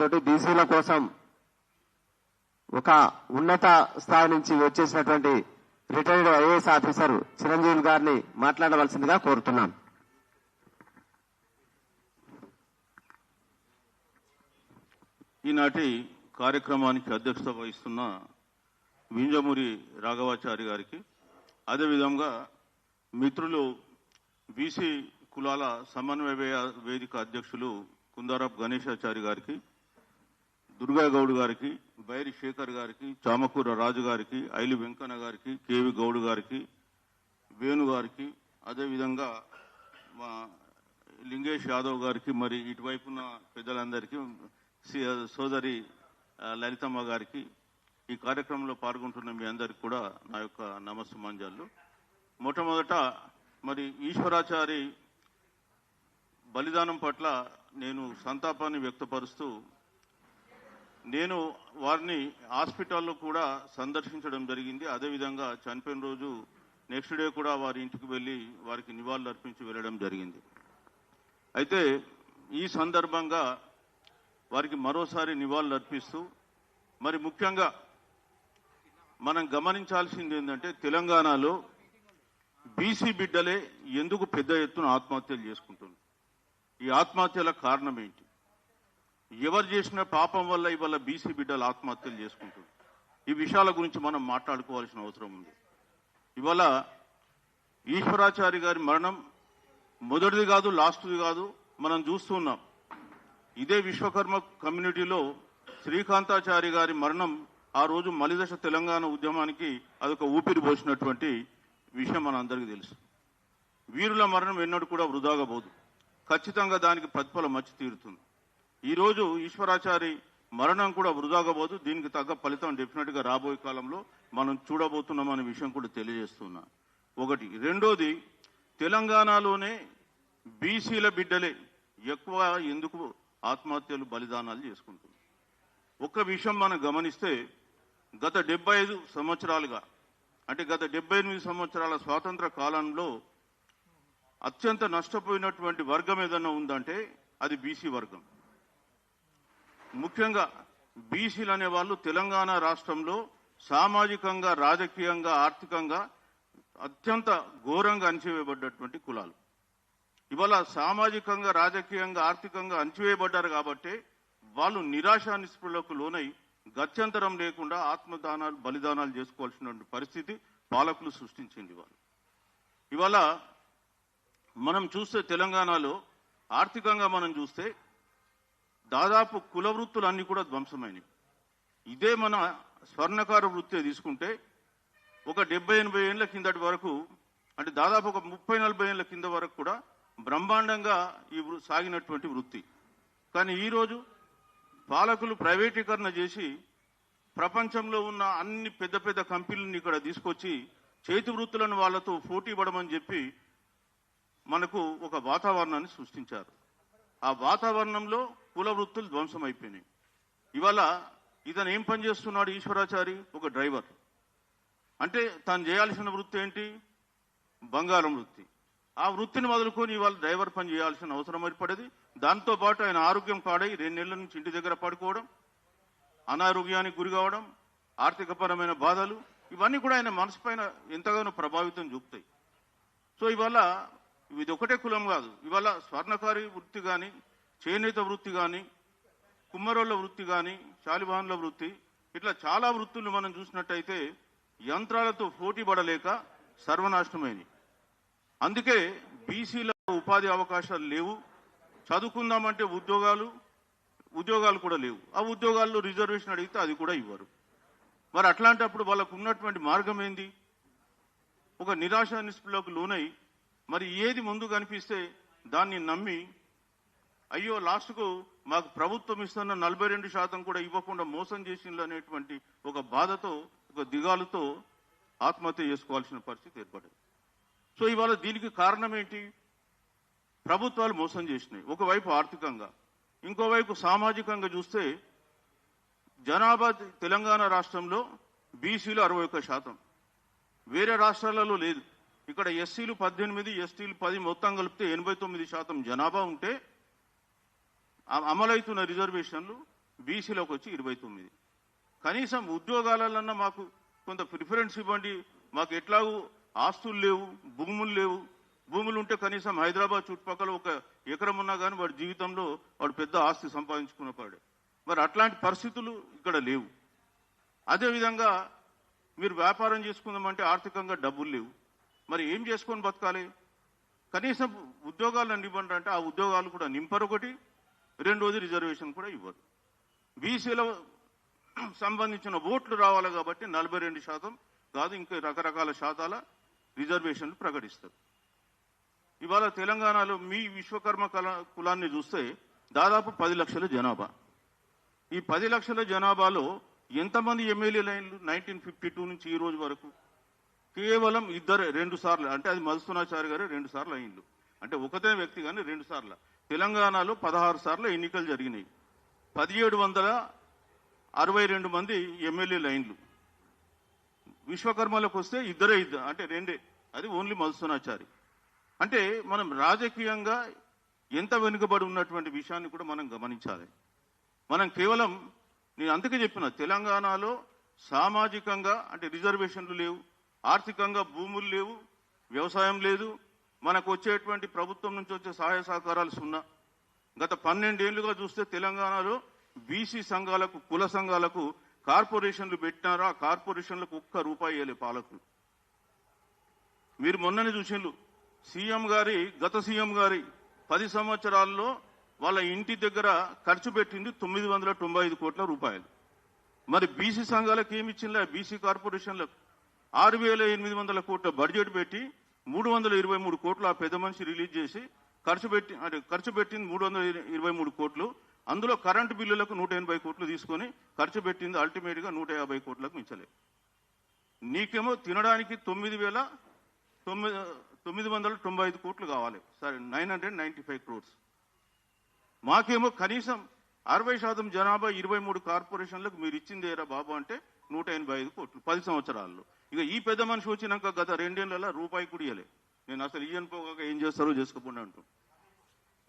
తోటి బీసీల కోసం ఒక ఉన్నత స్థాయి నుంచి వచ్చేసినటువంటి రిటైర్డ్ ఐఏఎస్ ఆఫీసర్ చిరంజీవి గారిని మాట్లాడవలసిందిగా కోరుతున్నాను. ఈనాటి కార్యక్రమానికి అధ్యక్షత వహిస్తున్న వింజమూరి రాఘవాచారి గారికి అదేవిధంగా మిత్రులు బీసీ కులాల సమన్వయ వేదిక అధ్యక్షులు కుందారపు గణేశాచారి గారికి దుర్గా గౌడ్ గారికి బైరి శేఖర్ గారికి చామకూర రాజు గారికి ఐలి వెంకన్న గారికి కేవి గౌడ్ గారికి వేణు గారికి అదేవిధంగా మా లింగేష్ యాదవ్ గారికి మరి ఇటువైపున్న పెద్దలందరికీ సి- సోదరి లలితమ్మ గారికి ఈ కార్యక్రమంలో పాల్గొంటున్న మీ అందరికి కూడా నా యొక్క నమస్సుమాంజాలు. మొట్టమొదట మరి ఈశ్వరాచారి బలిదానం పట్ల నేను సంతాపాన్ని వ్యక్తపరుస్తూ నేను వారిని హాస్పిటల్లో కూడా సందర్శించడం జరిగింది. అదేవిధంగా చనిపోయిన రోజు నెక్స్ట్ డే కూడా వారి ఇంటికి వెళ్ళి వారికి నివాళులు అర్పించి వెళ్ళడం జరిగింది. అయితే ఈ సందర్భంగా వారికి మరోసారి నివాళులు అర్పిస్తూ మరి ముఖ్యంగా మనం గమనించాల్సింది ఏంటంటే తెలంగాణలో బీసీ బిడ్డలే ఎందుకు పెద్ద ఎత్తున ఆత్మహత్యలు చేసుకుంటున్నారు? ఈ ఆత్మహత్యల కారణం ఏంటి ఎవరు చేసిన పాపం వల్ల ఇవాళ బీసీ బిడ్డలు ఆత్మహత్యలు చేసుకుంటారు ఈ విషయాల గురించి మనం మాట్లాడుకోవాల్సిన అవసరం ఉంది. ఇవాళ ఈశ్వరాచారి గారి మరణం మొదటిది కాదు లాస్ట్ది కాదు మనం చూస్తున్నాం ఇదే విశ్వకర్మ కమ్యూనిటీలో శ్రీకాంతాచారి గారి మరణం ఆ రోజు మలిదశ తెలంగాణ ఉద్యమానికి అదొక ఊపిరి పోసినటువంటి విషయం మన అందరికీ తెలుసు. వీరుల మరణం ఎన్నడూ కూడా వృధాగా పోదు. ఖచ్చితంగా దానికి ప్రతిఫలం వచ్చి తీరుతుంది. ఈరోజు ఈశ్వరాచారి మరణం కూడా వృధాగా పోదు దీనికి తగ్గ ఫలితం డెఫినెట్గా రాబోయే కాలంలో మనం చూడబోతున్నాం అనే విషయం కూడా తెలియజేస్తున్నా. ఒకటి. రెండోది తెలంగాణలోనే బీసీల బిడ్డలే ఎక్కువ ఎందుకు ఆత్మహత్యలు బలిదానాలు చేసుకుంటుంది ఒక్క విషయం మనం గమనిస్తే గత డెబ్బై ఐదు సంవత్సరాలుగా అంటే గత డెబ్బై ఎనిమిది సంవత్సరాల స్వాతంత్ర కాలంలో అత్యంత నష్టపోయినటువంటి వర్గం ఏదన్నా ఉందంటే అది బీసీ వర్గం. ముఖ్యంగా బీసీలు అనే వాళ్ళు తెలంగాణ రాష్ట్రంలో సామాజికంగా రాజకీయంగా ఆర్థికంగా అత్యంత ఘోరంగా అణచివేయబడ్డటువంటి కులాలు. ఇవాళ సామాజికంగా రాజకీయంగా ఆర్థికంగా అణచివేయబడ్డారు కాబట్టి వాళ్ళు నిరాశా నిస్పృహలకు లోనై గత్యంతరం లేకుండా ఆత్మదానాలు బలిదానాలు చేసుకోవాల్సిన పరిస్థితి పాలకులు సృష్టించింది వాళ్ళు. ఇవాళ మనం చూస్తే తెలంగాణలో ఆర్థికంగా మనం చూస్తే దాదాపు కుల వృత్తులు కూడా ధ్వంసమైనవి. ఇదే మన స్వర్ణకార వృత్తి తీసుకుంటే ఒక డెబ్బై ఎనభై ఏళ్ళ కిందటి వరకు అంటే దాదాపు ఒక ముప్పై నలభై ఏళ్ళ కింద వరకు కూడా బ్రహ్మాండంగా ఈ వృ- సాగినటువంటి వృత్తి. కానీ ఈరోజు పాలకులు ప్రైవేటీకరణ చేసి ప్రపంచంలో ఉన్న అన్ని పెద్ద పెద్ద కంపెనీలను ఇక్కడ తీసుకొచ్చి చేతి వృత్తులను వాళ్ళతో పోటీ పడమని చెప్పి మనకు ఒక వాతావరణాన్ని సృష్టించారు. ఆ వాతావరణంలో కుల వృత్తులు ధ్వంసం అయిపోయినాయి ఇవాళ ఇతను ఏం పని చేస్తున్నాడు ఈశ్వరాచారి? ఒక డ్రైవర్. అంటే తాను చేయాల్సిన వృత్తి ఏంటి? బంగారం వృత్తి. ఆ వృత్తిని మొదలుకొని ఇవాళ డ్రైవర్ పని చేయాల్సిన అవసరం ఏర్పడేది. దాంతో పాటు ఆయన ఆరోగ్యం పాడై రెండు నెలల నుంచి ఇంటి దగ్గర పడుకోవడం అనారోగ్యానికి గురి కావడం ఆర్థికపరమైన బాధలు ఇవన్నీ కూడా ఆయన మనసు పైన ఎంతగానో ప్రభావితం చూపుతాయి. సో ఇవాళ ఇది ఒకటే కులం కాదు. ఇవాళ స్వర్ణకారి వృత్తి కానీ చేనేత వృత్తి కానీ కుమ్మరోళ్ళ వృత్తి కానీ శాలివాహనుల వృత్తి ఇట్లా చాలా వృత్తులు మనం చూసినట్టయితే యంత్రాలతో పోటీ పడలేక సర్వనాశనమైనవి అందుకే బీసీల ఉపాధి అవకాశాలు లేవు. చదువుకుందామంటే ఉద్యోగాలు ఉద్యోగాలు కూడా లేవు. ఆ ఉద్యోగాల్లో రిజర్వేషన్ అడిగితే అది కూడా ఇవ్వరు. మరి అట్లాంటప్పుడు వాళ్ళకు ఉన్నటువంటి మార్గం ఏంది? ఒక నిరాశ నిస్పులకు లోనై మరి ఏది ముందు కనిపిస్తే దాన్ని నమ్మి అయ్యో లాస్ట్కు మాకు ప్రభుత్వం ఇస్తున్న నలభై రెండు శాతం కూడా ఇవ్వకుండా మోసం చేసింది అనేటువంటి ఒక బాధతో ఒక దిగాలుతో ఆత్మహత్య చేసుకోవాల్సిన పరిస్థితి ఏర్పడింది. సో ఇవాళ దీనికి కారణం ఏంటి? ప్రభుత్వాలు మోసం చేసినాయి. ఒకవైపు ఆర్థికంగా ఇంకోవైపు సామాజికంగా చూస్తే జనాభా తెలంగాణ రాష్ట్రంలో బీసీలు అరవై ఒక్క శాతం. వేరే రాష్ట్రాలలో లేదు. ఇక్కడ ఎస్సీలు పద్దెనిమిది ఎస్టీలు పది మొత్తం కలిపితే ఎనభై తొమ్మిది శాతం జనాభా ఉంటే అమలవుతున్న రిజర్వేషన్లు బీసీలోకి వచ్చి ఇరవై తొమ్మిది. కనీసం ఉద్యోగాలన్నా మాకు కొంత ప్రిఫరెన్స్ ఇవ్వండి. మాకు ఎట్లాగూ ఆస్తులు లేవు భూములు లేవు. భూములు ఉంటే కనీసం హైదరాబాద్ చుట్టుపక్కల ఒక ఎకరం ఉన్నా కానీ వాడి జీవితంలో వాడు పెద్ద ఆస్తి సంపాదించుకున్నవాడు మరి అట్లాంటి పరిస్థితులు ఇక్కడ లేవు. అదేవిధంగా మీరు వ్యాపారం చేసుకుందామంటే ఆర్థికంగా డబ్బులు లేవు. మరి ఏం చేసుకొని బతకాలి? కనీసం ఉద్యోగాలను ఇవ్వండి అంటే ఆ ఉద్యోగాలు కూడా నింపరు ఒకటి రెండోది రిజర్వేషన్ కూడా ఇవ్వరు. బీసీల సంబంధించిన ఓట్లు రావాలి కాబట్టి నలభై రెండు శాతం కాదు ఇంకా రకరకాల శాతాల రిజర్వేషన్లు ప్రకటిస్తారు. ఇవాళ తెలంగాణలో మీ విశ్వకర్మ కళ కులాన్ని చూస్తే దాదాపు పది లక్షల జనాభా. ఈ పది లక్షల జనాభాలో ఎంతమంది ఎమ్మెల్యే లైన్లు నైన్టీన్ ఫిఫ్టీ టూ నుంచి ఈ రోజు వరకు. కేవలం ఇద్దరు రెండు సార్లు. అంటే అది మధుసూనాచారి గారు రెండు సార్లు అయిండు. అంటే ఒకటే వ్యక్తి కానీ రెండు సార్లు. తెలంగాణలో పదహారు సార్లు ఎన్నికలు జరిగినాయి. పదిహేడు వందల అరవై రెండు మంది ఎమ్మెల్యే లైన్లు విశ్వకర్మలకు వస్తే ఇద్దరే ఇద్దరు అంటే రెండే. అది ఓన్లీ మధుసూనాచారి. అంటే మనం రాజకీయంగా ఎంత వెనుకబడి ఉన్నటువంటి విషయాన్ని కూడా మనం గమనించాలి. మనం కేవలం నేను అందుకే చెప్పిన తెలంగాణలో సామాజికంగా అంటే రిజర్వేషన్లు లేవు. ఆర్థికంగా భూములు లేవు వ్యవసాయం లేదు మనకు వచ్చేటువంటి ప్రభుత్వం నుంచి వచ్చే సహాయ సహకారాలు సున్నా. గత పన్నెండేళ్ళుగా చూస్తే తెలంగాణలో బీసీ సంఘాలకు కుల సంఘాలకు కార్పొరేషన్లు పెట్టినారు. ఆ కార్పొరేషన్లకు ఒక్క రూపాయి వేయలే పాలకులు. మీరు మొన్ననే చూసిండ్రు. సీఎం గారి గత సీఎం గారి పది సంవత్సరాల్లో వాళ్ళ ఇంటి దగ్గర ఖర్చు పెట్టింది తొమ్మిది వందల తొంభై ఐదు కోట్ల రూపాయలు. మరి బీసీ సంఘాలకు ఏమి ఇచ్చిందా బీసీ కార్పొరేషన్లకు. ఆరు వేల ఎనిమిది వందల కోట్ల బడ్జెట్ పెట్టి మూడు వందల ఇరవై మూడు కోట్లు ఆ పెద్ద మనిషి రిలీజ్ చేసి ఖర్చు పెట్టి అంటే ఖర్చు పెట్టింది మూడు వందల ఇరవై మూడు కోట్లు. అందులో కరెంటు బిల్లులకు నూట ఎనభై కోట్లు తీసుకొని ఖర్చు పెట్టింది అల్టిమేట్గా నూట యాభై కోట్లకు మించలే. నీకేమో తినడానికి తొమ్మిది వేల తొమ్మిది తొమ్మిది వందల తొంభై ఐదు కోట్లు కావాలి. సరే nine hundred ninety five crores మాకేమో కనీసం అరవై శాతం జనాభా ఇరవై మూడు కార్పొరేషన్లకు మీరు ఇచ్చింది ఏరా బాబు అంటే నూట ఎనభై ఐదు కోట్లు పది సంవత్సరాల్లో. ఇక ఈ పెద్ద మనిషి వచ్చినాక గత రెండేళ్ళ రూపాయి కుడియలే నేను అసలు ఇయ్యను పోగాక ఏం చేస్తారో చేసుకోకుండా అంటూ.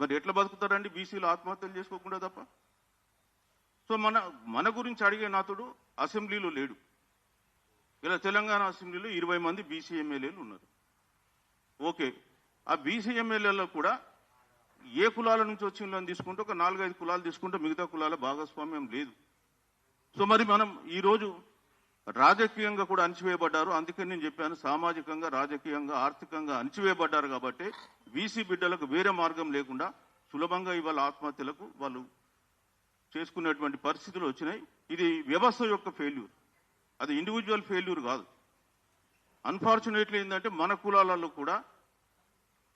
మరి ఎట్లా బతుకుతారండి? బీసీలు ఆత్మహత్యలు చేసుకోకుండా తప్ప? సో మన మన గురించి అడిగే నాతుడు అసెంబ్లీలో లేడు. ఇలా తెలంగాణ అసెంబ్లీలో ఇరవై మంది బీసీ ఎమ్మెల్యేలు ఉన్నారు. ఓకే. ఆ బీసీ ఎమ్మెల్యేలో కూడా ఏ కులాల నుంచి వచ్చిందని తీసుకుంటే ఒక నాలుగైదు కులాలు తీసుకుంటే మిగతా కులాల భాగస్వామ్యం లేదు. సో మరి మనం ఈరోజు రాజకీయంగా కూడా అణచివేయబడ్డారు. అందుకే నేను చెప్పాను సామాజికంగా రాజకీయంగా ఆర్థికంగా అణచివేయబడ్డారు కాబట్టి బీసీ బిడ్డలకు వేరే మార్గం లేకుండా సులభంగా ఇవాళ ఆత్మహత్యలకు వాళ్ళు చేసుకునేటువంటి పరిస్థితులు వచ్చినాయి. ఇది వ్యవస్థ యొక్క ఫెయిల్యూర్ అది ఇండివిజువల్ ఫెయిల్యూర్ కాదు. అన్ఫార్చునేట్లీ ఏంటంటే మన కులాలలో కూడా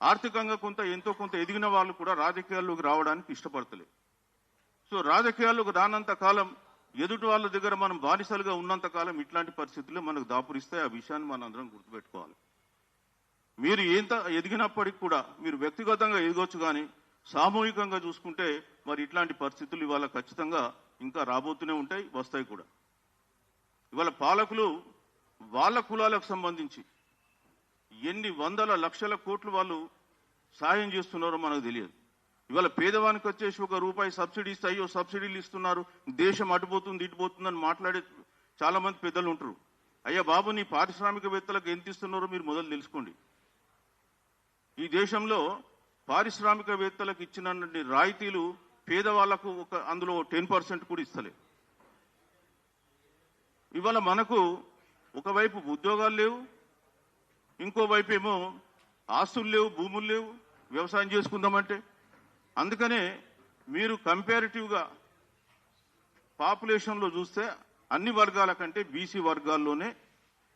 ఆర్థికంగా కొంత ఎంతో కొంత ఎదిగిన వాళ్ళు కూడా రాజకీయాల్లోకి రావడానికి ఇష్టపడతలేదు సో రాజకీయాల్లోకి రానంత కాలం ఎదుటి వాళ్ళ దగ్గర మనం బానిసలుగా ఉన్నంత కాలం ఇట్లాంటి పరిస్థితుల్లో మనకు దాపురిస్తాయి ఆ విషయాన్ని మనం అందరం గుర్తుపెట్టుకోవాలి. మీరు ఎంత ఎదిగినప్పటికి కూడా మీరు వ్యక్తిగతంగా ఎదగొచ్చు కానీ సామూహికంగా చూసుకుంటే మరి ఇట్లాంటి పరిస్థితులు ఇవాళ ఖచ్చితంగా ఇంకా రాబోతూనే ఉంటాయి వస్తాయి కూడా. ఇవాళ పాలకులు వాళ్ళ కులాలకు సంబంధించి ఎన్ని వందల లక్షల కోట్లు వాళ్ళు సాయం చేస్తున్నారో మనకు తెలియదు. ఇవాళ పేదవానికి వచ్చేసి ఒక రూపాయి సబ్సిడీ ఇస్తే అయ్యో సబ్సిడీలు ఇస్తున్నారు దేశం అటుపోతుంది ఇటుపోతుందని మాట్లాడే చాలా మంది పెద్దలు ఉంటారు. అయ్యా బాబు నీ పారిశ్రామికవేత్తలకు ఎంత ఇస్తున్నారో మీరు మొదలు తెలుసుకోండి. ఈ దేశంలో పారిశ్రామికవేత్తలకు ఇచ్చిన రాయితీలు పేదవాళ్ళకు ఒక అందులో టెన్ పర్సెంట్ కూడా ఇస్తలే. ఇవాళ మనకు ఒకవైపు ఉద్యోగాలు లేవు ఇంకోవైపు ఏమో ఆస్తులు లేవు భూములు లేవు వ్యవసాయం చేసుకుందామంటే అందుకనే మీరు కంపారిటివ్గా పాపులేషన్లో చూస్తే అన్ని వర్గాల కంటే బీసీ వర్గాల్లోనే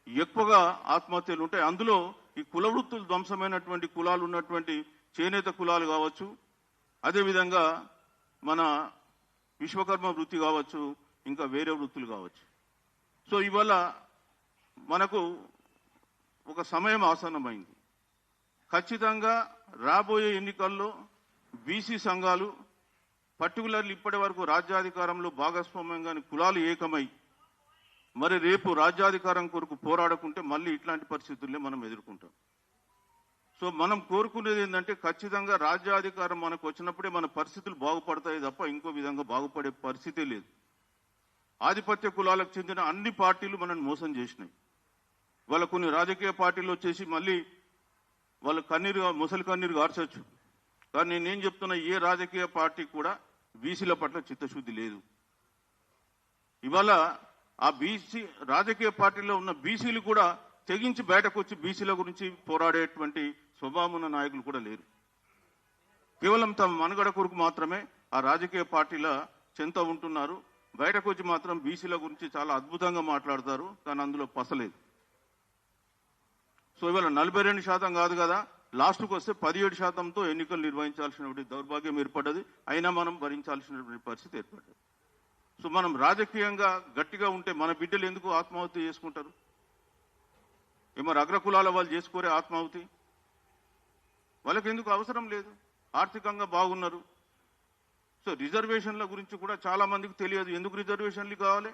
ఎక్కువగా ఆత్మహత్యలు ఉంటాయి. అందులో ఈ కుల వృత్తులు ధ్వంసమైనటువంటి కులాలు ఉన్నటువంటి చేనేత కులాలు కావచ్చు అదేవిధంగా మన విశ్వకర్మ వృత్తి కావచ్చు ఇంకా వేరే వృత్తులు కావచ్చు. సో ఇవాళ మనకు ఒక సమయం ఆసన్నమైంది. ఖచ్చితంగా రాబోయే ఎన్నికల్లో బీసీ సంఘాలు పర్టికులర్లీ ఇప్పటి వరకు రాజ్యాధికారంలో భాగస్వామ్యంగా కులాలు ఏకమై మరి రేపు రాజ్యాధికారం కొరకు పోరాడకుంటే మళ్ళీ ఇట్లాంటి పరిస్థితుల్ని మనం ఎదుర్కొంటాం. సో మనం కోరుకునేది ఏంటంటే ఖచ్చితంగా రాజ్యాధికారం మనకు వచ్చినప్పుడే మన పరిస్థితులు బాగుపడతాయి తప్ప ఇంకో విధంగా బాగుపడే పరిస్థితే లేదు. ఆధిపత్య కులాలకు చెందిన అన్ని పార్టీలు మనల్ని మోసం చేసినాయి. వాళ్ళ కొన్ని రాజకీయ పార్టీలు వచ్చేసి మళ్ళీ వాళ్ళ కన్నీరు ముసలి కన్నీరు గార్చొచ్చు. కానీ నేనేం చెప్తున్నా ఏ రాజకీయ పార్టీ కూడా బీసీల పట్ల చిత్తశుద్ధి లేదు. ఇవాళ ఆ బీసీ రాజకీయ పార్టీలో ఉన్న బీసీలు కూడా తెగించి బయటకు వచ్చి బీసీల గురించి పోరాడేటువంటి స్వభావం ఉన్న నాయకులు కూడా లేరు. కేవలం తమ మనుగడ కొరకు మాత్రమే ఆ రాజకీయ పార్టీల చెంత ఉంటున్నారు. బయటకు వచ్చి మాత్రం బీసీల గురించి చాలా అద్భుతంగా మాట్లాడతారు కానీ అందులో పసలేదు. సో ఇవాళ నలభై రెండు శాతం కాదు కదా లాస్ట్కి వస్తే పదిహేడు శాతంతో ఎన్నికలు నిర్వహించాల్సినటువంటి దౌర్భాగ్యం ఏర్పడ్డది. అయినా మనం భరించాల్సినటువంటి పరిస్థితి ఏర్పడ్డది. సో మనం రాజకీయంగా గట్టిగా ఉంటే మన బిడ్డలు ఎందుకు ఆత్మాహుతి చేసుకుంటారు? ఏమో అగ్రకులాల వాళ్ళు చేసుకోరే ఆత్మాహుతి. వాళ్ళకి ఎందుకు అవసరం లేదు? ఆర్థికంగా బాగున్నారు. సో రిజర్వేషన్ల గురించి కూడా చాలా మందికి తెలియదు. ఎందుకు రిజర్వేషన్లు కావాలి?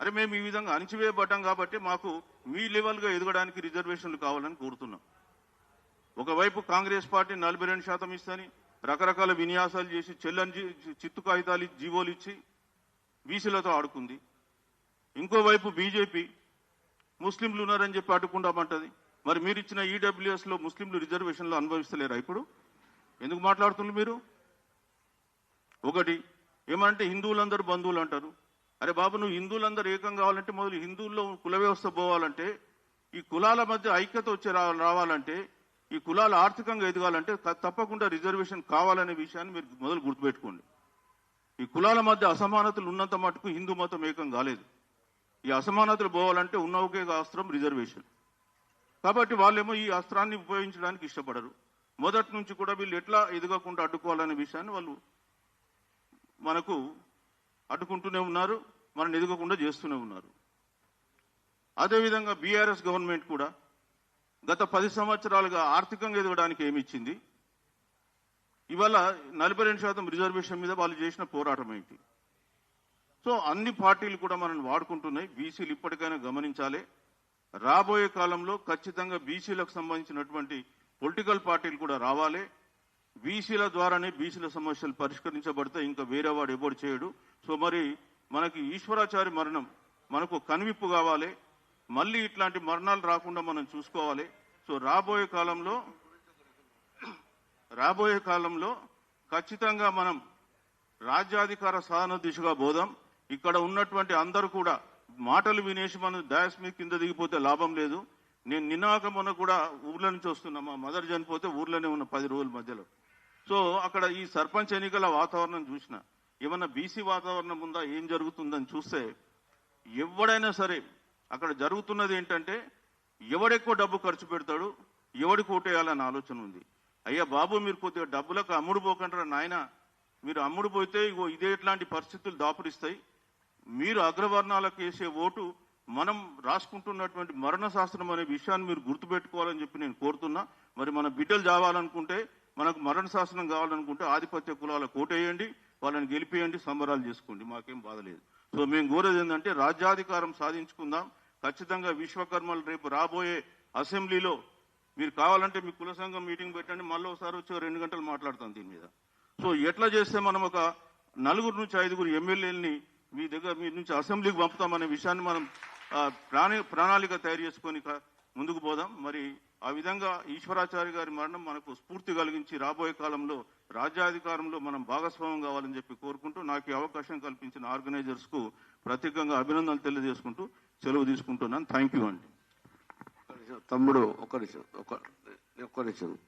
అరే మేము ఈ విధంగా అణిచివేయబడ్డాం కాబట్టి మాకు మీ లెవెల్గా ఎదగడానికి రిజర్వేషన్లు కావాలని కోరుతున్నాం. ఒకవైపు కాంగ్రెస్ పార్టీ నలభై రెండు శాతం ఇస్తని రకరకాల విన్యాసాలు చేసి చెల్లని చిత్తు కాగితాలు జీవోలు ఇచ్చి బీసీలతో ఆడుకుంది. ఇంకోవైపు బీజేపీ ముస్లింలు ఉన్నారని చెప్పి అడ్డుకుంటామంటది. మరి మీరు ఇచ్చిన ఈడబ్ల్యూఎస్లో ముస్లింలు రిజర్వేషన్లు అనుభవిస్తలేరా ఇప్పుడు? ఎందుకు మాట్లాడుతున్నారు మీరు? ఒకటి ఏమంటే హిందువులందరూ బంధువులు అంటారు. అరే బాబు నువ్వు హిందువులందరూ ఏకం కావాలంటే మొదలు హిందువుల్లో కుల వ్యవస్థ పోవాలంటే ఈ కులాల మధ్య ఐక్యత వచ్చి రావాలంటే ఈ కులాలు ఆర్థికంగా ఎదగాలంటే తప్పకుండా రిజర్వేషన్ కావాలనే విషయాన్ని మీరు మొదలు గుర్తుపెట్టుకోండి. ఈ కులాల మధ్య అసమానతలు ఉన్నంత మటుకు హిందూ మతం ఏకం కాలేదు. ఈ అసమానతలు పోవాలంటే ఉన్న ఒకే అస్త్రం రిజర్వేషన్. కాబట్టి వాళ్ళేమో ఈ అస్త్రాన్ని ఉపయోగించడానికి ఇష్టపడరు. మొదటి నుంచి కూడా వీళ్ళు ఎట్లా ఎదగకుండా అడ్డుకోవాలనే విషయాన్ని వాళ్ళు మనకు అడ్డుకుంటూనే ఉన్నారు మనల్ని ఎదగకుండా చేస్తూనే ఉన్నారు. అదేవిధంగా బీఆర్ఎస్ గవర్నమెంట్ కూడా గత పది సంవత్సరాలుగా ఆర్థికంగా ఎదగడానికి ఏమి ఇచ్చింది ఇవాళ నలభై రెండు శాతం రిజర్వేషన్ మీద వాళ్ళు చేసిన పోరాటం ఏంటి? సో అన్ని పార్టీలు కూడా మనం వాడుకుంటున్నాయి. బీసీలు ఇప్పటికైనా గమనించాలి. రాబోయే కాలంలో ఖచ్చితంగా బీసీలకు సంబంధించినటువంటి పొలిటికల్ పార్టీలు కూడా రావాలి. బీసీల ద్వారానే బీసీల సమస్యలు పరిష్కరించబడితే ఇంకా వేరే వాడు ఎవరు చేయడు. సో మరి మనకి ఈశ్వరాచారి మరణం మనకు కనువిప్పు కావాలి. మళ్ళీ ఇట్లాంటి మరణాలు రాకుండా మనం చూసుకోవాలి. సో రాబోయే కాలంలో రాబోయే కాలంలో ఖచ్చితంగా మనం రాజ్యాధికార సాధన దిశగా బోదాం. ఇక్కడ ఉన్నటువంటి అందరూ కూడా మాటలు వినేసి మనం దాస్ మీద కింద దిగిపోతే లాభం లేదు. నేను నినాక మొన్న కూడా ఊర్ల నుంచి వస్తున్నా మా మదర్ చనిపోతే ఊర్లోనే ఉన్న పది రోజుల మధ్యలో. సో అక్కడ ఈ సర్పంచ్ ఎన్నికల వాతావరణం చూసిన. ఏమన్నా బీసీ వాతావరణం ఉందా ఏం జరుగుతుందని చూస్తే ఎవడైనా సరే అక్కడ జరుగుతున్నది ఏంటంటే ఎవడెక్కువ డబ్బు ఖర్చు పెడతాడు ఎవడికి ఓటేయాలన్న ఆలోచన ఉంది. అయ్యా బాబు మీరు కొద్దిగా డబ్బులకు అమ్ముడు పోకంటారా నాయన. మీరు అమ్ముడు పోతే ఇగో ఇదే ఇట్లాంటి పరిస్థితులు దాపురిస్తాయి. మీరు అగ్రవర్ణాలకు వేసే ఓటు మనం రాసుకుంటున్నటువంటి మరణ శాస్త్రం అనే విషయాన్ని మీరు గుర్తుపెట్టుకోవాలని చెప్పి నేను కోరుతున్నా. మరి మన బిడ్డలు చావాలనుకుంటే మనకు మరణ శాస్త్రం కావాలనుకుంటే ఆధిపత్య కులాల కోటేయండి వాళ్ళని గెలిపేయండి సంబరాలు చేసుకోండి. మాకేం బాధ లేదు. సో మేము కోరేది ఏంటంటే రాజ్యాధికారం సాధించుకుందాం. ఖచ్చితంగా విశ్వకర్మలు రేపు రాబోయే అసెంబ్లీలో మీరు కావాలంటే మీ కుల సంఘం మీటింగ్ పెట్టండి మళ్ళీ ఒకసారి వచ్చి రెండు గంటలు మాట్లాడతాం దీని మీద. సో ఎట్లా చేస్తే మనం ఒక నలుగురు నుంచి ఐదుగురు ఎమ్మెల్యేలని మీ దగ్గర మీ నుంచి అసెంబ్లీకి పంపుతామనే విషయాన్ని మనం ప్రాణి ప్రణాళిక తయారు చేసుకొని ముందుకు పోదాం. మరి ఆ విధంగా ఈశ్వరాచారి గారి మరణం మనకు స్ఫూర్తి కలిగించి రాబోయే కాలంలో రాజ్యాధికారంలో మనం భాగస్వామ్యం కావాలని చెప్పి కోరుకుంటూ నాకు అవకాశం కల్పించిన ఆర్గనైజర్స్కు ప్రత్యేకంగా అభినందనలు తెలియజేసుకుంటూ సెలవు తీసుకుంటున్నాను. థ్యాంక్ యూ అండి. తమ్ముడు ఒక్క నిమిషం ఒక్క నిమిషం.